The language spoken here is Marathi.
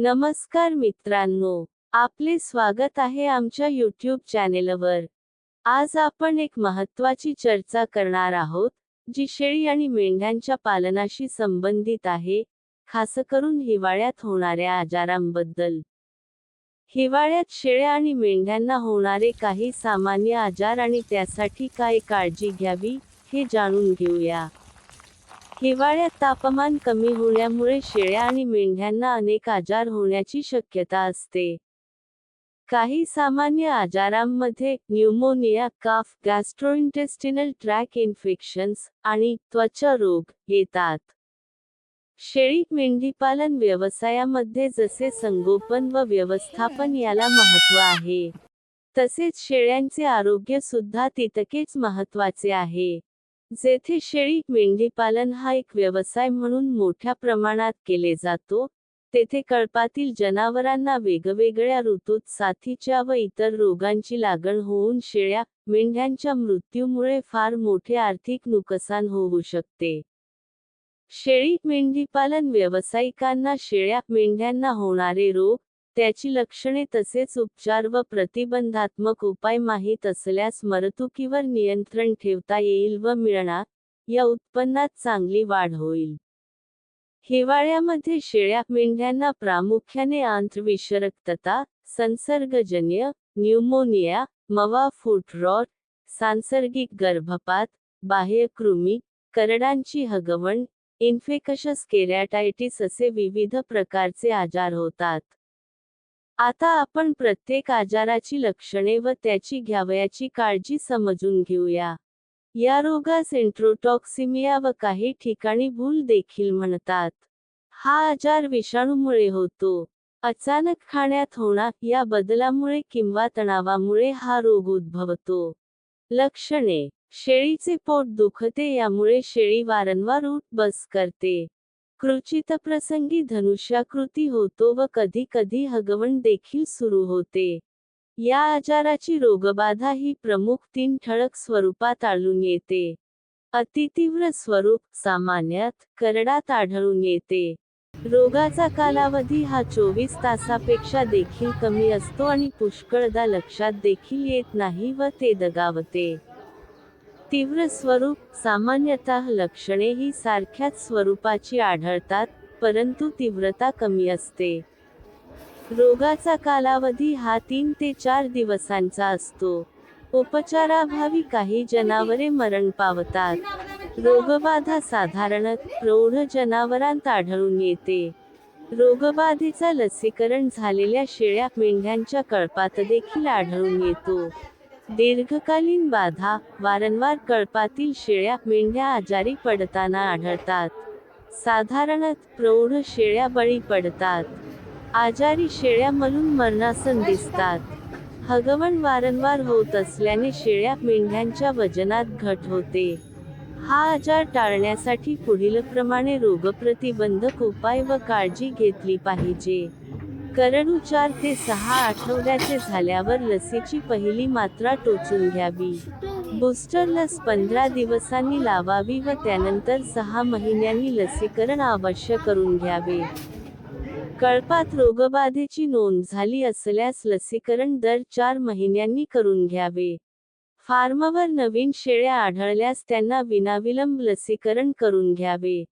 नमस्कार मित्रांनो आपले स्वागत आहे आमच्या यूट्यूब चॅनेलवर आज आपण एक महत्त्वाची चर्चा करणार आहोत जी शेळी आणि मेंढ्यांच्या पालनाशी संबंधित आहे खास करून हिवाळ्यात होणाऱ्या आजारांबद्दल. हिवाळ्यात शेळ्या आणि मेंढ्यांना होणारे काही सामान्य आजार आणि त्यासाठी काय काळजी घ्यावी हे जाणून घेऊया. हिवाळ्यात तापमान कमी होण्यामुळे शेळ्या आणि मेंढ्यांना अनेक आजार होण्याची शक्यता असते. काही सामान्य आजारांमध्ये pneumonia cough gastrointestinal tract infections आणि त्वचा रोग येतात. शेळी मेंढीपालन व्यवसायामध्ये जसे संगोपन व व्यवस्थापन याला महत्त्व आहे तसेच शेळ्यांचे आरोग्य सुद्धा तितकेच महत्त्वाचे आहे. जेथे शेळी मेंढीपालन हा एक व्यवसाय म्हणून मोठ्या प्रमाणात केले जातो तेथे कळपातील जनावरांना वेगवेगळ्या ऋतूत साथीच्या व इतर रोगांची लागण होऊन शेळ्या मेंढ्यांच्या मृत्यूमुळे फार मोठे आर्थिक नुकसान होऊ शकते. शेळी मेंढीपालन व्यावसायिकांना शेळ्या मेंढ्यांना होणारे रोग त्याची लक्षणे तसेच उपचार व प्रतिबंधात्मक उपाय माहीत असल्यास मरतुकीवर नियंत्रण ठेवता येईल व मिळणार या उत्पन्नात चांगली वाढ होईल. हिवाळ्यामध्ये शेळ्या मेंढ्यांना प्रामुख्याने आंत्रविषरक्तता संसर्गजन्य न्यूमोनिया मवा फुटरॉट सांसर्गिक गर्भपात बाह्यकृमी करडांची हगवण इन्फेकशस केरॅटायटिस असे विविध प्रकारचे आजार होतात. आता आपण प्रत्येक आजाराची लक्षणे व त्याची घ्यावयाची काळजी समजून घेऊया. या रोगास इंट्रोटॉक्सिमिया व काही ठिकाणी भूल देखील म्हणतात. हा आजार विषाणूमुळे होतो. अचानक खाण्यात होणार या बदलामुळे किंवा तणावामुळे हा रोग उद्भवतो. लक्षणे. शेळीचे पोट दुखते यामुळे शेळी वारंवार उठ बस करते. कृचित प्रसंगी धनुष्याकृती होतो व कधी कधी हगवण देखील सुरू होते. या आजाराची रोगबाधा ही प्रमुख तीन ठळक स्वरूपात आढळून येते. अतितीव्र स्वरूप सामान्यात करडात आढळून येते. रोगाचा कालावधी हा चोवीस तासापेक्षा देखील कमी असतो आणि पुष्कळदा लक्षात देखील येत नाही व ते दगावते. तीव्र स्वरूप सामान्यतः लक्षणे ही सारख्याच स्वरूपाची आढळतात परंतु तीव्रता कमी असते. रोगाचा कालावधी हा तीन ते चार दिवसांचा असतो. उपचाराभावी काही जनावरे मरण पावतात. रोगबाधा साधारणत प्रौढ जनावरांत आढळून येते. रोगबाधेचा लसीकरण झालेल्या शेळ्या मेंढ्यांच्या कळपात देखील आढळून येतो. दीर्घकालीन बाधा वारंवार कळपातील शेळ्या मेंढ्या आजारी पडताना आढळतात. साधारणत प्रौढ शेळ्या बळी पडतात. आजारी शेळ्या मलून मरणासन दिसतात. हगवण वारंवार होत असल्याने शेळ्या मेंढ्यांच्या वजनात घट होते. हा आजार टाळण्यासाठी पुढीलप्रमाणे रोगप्रतिबंधक उपाय व काळजी घेतली पाहिजे. करडू चार ते सहा आठवड्याचे झाल्यावर लसीची पहिली मात्रा टोचून घ्यावी. बूस्टर लस पंधरा दिवसांनी लावावी व त्यानंतर सहा महिन्यांनी लसीकरण अवश्य करून घ्यावे. कळपात रोगबाधेची नोंद झाली असल्यास लसीकरण दर चार महिन्यांनी करून घ्यावे. फार्मवर नवीन शेळ्या आढळल्यास त्यांना विनाविलंब लसीकरण करून घ्यावे.